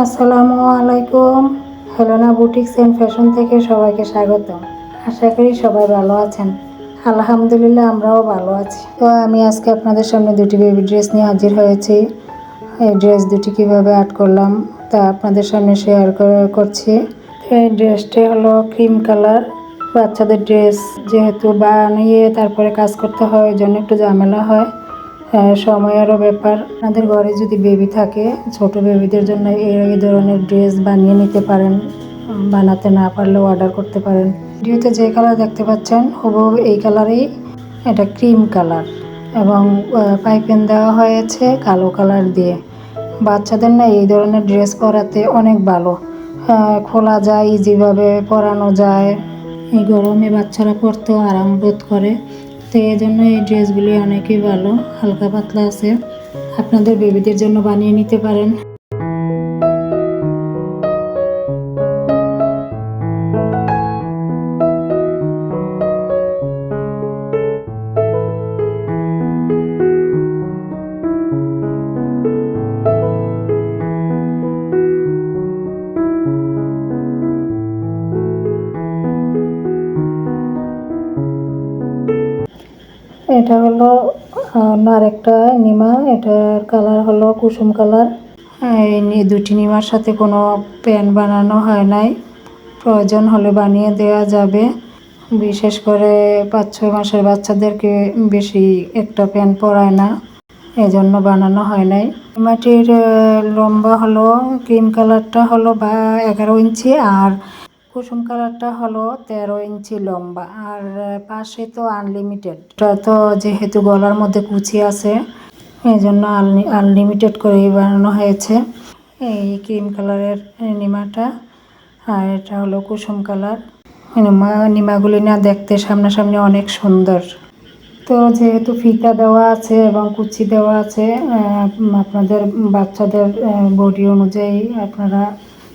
আসসালামু আলাইকুম। হেলোনা boutiques and fashion থেকে সবাইকে স্বাগত আশা করি সবাই ভালো আছেন। আলহামদুলিল্লাহ আমরাও ভালো আছি। তো আমি আজকে আপনাদের সামনে দুটি বেবি ড্রেস নিয়ে হাজির হয়েছি। এই ড্রেস দুটি কীভাবে আর্ট করলাম তা আপনাদের সামনে শেয়ার করছি। এই ড্রেসটি হলো ক্রিম কালার বাচ্চাদের ড্রেস যেহেতু বানিয়ে তারপরে কাজ করতে হয় ওই জন্য একটু ঝামেলা হয় হ্যাঁ, সময়েরও ব্যাপার। আপনাদের ঘরে যদি বেবি থাকে ছোট বেবিদের জন্য এই ধরনের ড্রেস বানিয়ে নিতে পারেন। বানাতে না পারলেও অর্ডার করতে পারেন। ভিডিওতে যে কালার দেখতে পাচ্ছেন হুবহু এই কালারেই এটা ক্রিম কালার এবং পাইপেন দেওয়া হয়েছে কালো কালার দিয়ে। বাচ্চাদের না এই ধরনের ড্রেস পরাতে অনেক ভালো। আহ, খোলা যায় ইজিভাবে পরানো যায়। এই গরমে বাচ্চারা পরতেও আরাম বোধ করে। তো এই জন্য এই ড্রেসগুলি অনেকই ভালো, হালকা পাতলা আছে। আপনাদের বেবিদের জন্য বানিয়ে নিতে পারেন। এটা হলো অন্য আরেকটা নিমা, এটার কালার হলো কুসুম কালার। এই নি- দুটি নিমার সাথে কোনো প্যান বানানো হয় নাই। প্রয়োজন হলে বানিয়ে দেওয়া যাবে। বিশেষ করে পাঁচ ছয় মাসের বাচ্চাদেরকে বেশি একটা প্যান পরায় না। এজন্য বানানো হয় নাই। মাটির লম্বা হলো, ক্রিম কালারটা হলো বা এগারো ইঞ্চি আর কুসুম কালারটা হলো তেরো ইঞ্চি লম্বা আর পাশে তো আনলিমিটেড তো যেহেতু গলার মধ্যে কুচি আছে এই জন্য আনলিমিটেড করেই বানানো হয়েছে। এই ক্রিম কালারের নিমাটা, আর এটা হলো কুসুম কালার। নিমা, নিমাগুলি না দেখতে সামনাসামনি অনেক সুন্দর। তো যেহেতু ফিতা দেওয়া আছে এবং কুচি দেওয়া আছে আপনাদের বাচ্চাদের বডি অনুযায়ী আপনারা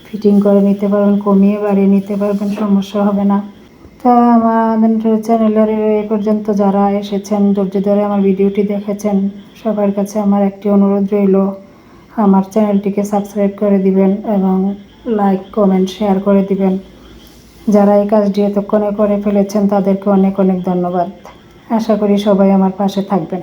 ফিটিং করে নিতে পারবেন, কমিয়ে বাড়িয়ে নিতে পারবেন, সমস্যা হবে না। তো আমাদের চ্যানেলের এ পর্যন্ত যারা এসেছেন, ধৈর্য ধরে আমার ভিডিওটি দেখেছেন, সবার কাছে আমার একটি অনুরোধ রইল, আমার চ্যানেলটিকে সাবস্ক্রাইব করে দিবেন এবং লাইক কমেন্ট শেয়ার করে দিবেন। যারা এই কাজটি এতক্ষণে করে ফেলেছেন, তাদেরকে অনেক অনেক ধন্যবাদ। আশা করি সবাই আমার পাশে থাকবেন।